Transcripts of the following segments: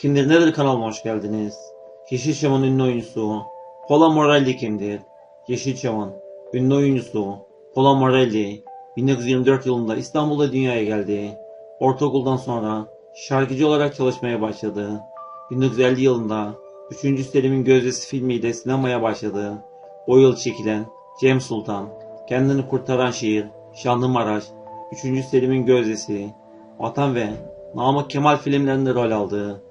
Kimdir Nedir kanalıma hoş geldiniz. Yeşilçam'ın ünlü oyuncusu Paula Morelli kimdir? Yeşilçam'ın ünlü oyuncusu Paula Morelli 1924 yılında İstanbul'da dünyaya geldi. Ortaokuldan sonra şarkıcı olarak çalışmaya başladı. 1950 yılında 3. Selim'in Gözdesi filmiyle sinemaya başladı. O yıl çekilen Cem Sultan, Kendini Kurtaran Şiir, Şanlımaraş, 3. Selim'in Gözdesi, Vatan ve Namık Kemal filmlerinde rol aldı.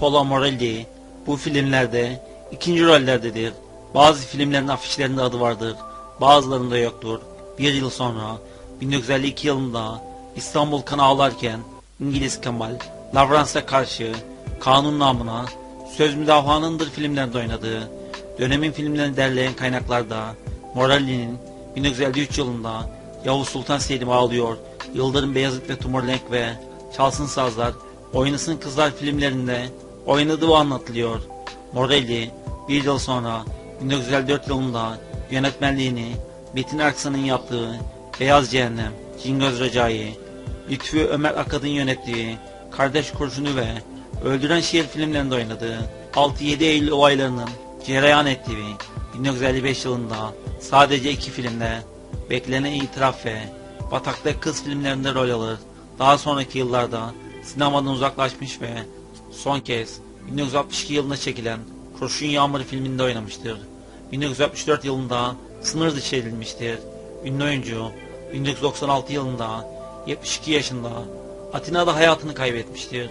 Paolo Morelli bu filmlerde ikinci rollerdedir. Bazı filmlerin afişlerinde adı vardır, bazılarında yoktur. Bir yıl sonra 1952 yılında İstanbul kan ağlarken İngiliz Kemal Lavrans'a karşı kanun namına söz müdafaanındır filmlerde oynadığı dönemin filmlerini derleyen kaynaklarda Morelli'nin 1953 yılında Yavuz Sultan Selim Ağlıyor, Yıldırım Beyazıt ve Timurlenk ve Çalsın Sazlar, Oynasın Kızlar filmlerinde oynadığı anlatılıyor. Morelli bir yıl sonra 1954 yılında yönetmenliğini Metin Erksan'ın yaptığı Beyaz Cehennem, Cingöz Recai, Lütfü Ömer Akad'ın yönettiği Kardeş Kurşunu ve Öldüren Şiir filmlerinde oynadı. 6-7 Eylül olaylarının cereyan ettiği 1955 yılında sadece iki filmde Beklenen İtiraf ve Batak'ta Kız filmlerinde rol alır. Daha sonraki yıllarda sinemadan uzaklaşmış ve son kez 1962 yılında çekilen Kurşun Yağmuru filminde oynamıştır. 1964 yılında sınır dışı edilmiştir. Ünlü oyuncu 1996 yılında 72 yaşında Atina'da hayatını kaybetmiştir.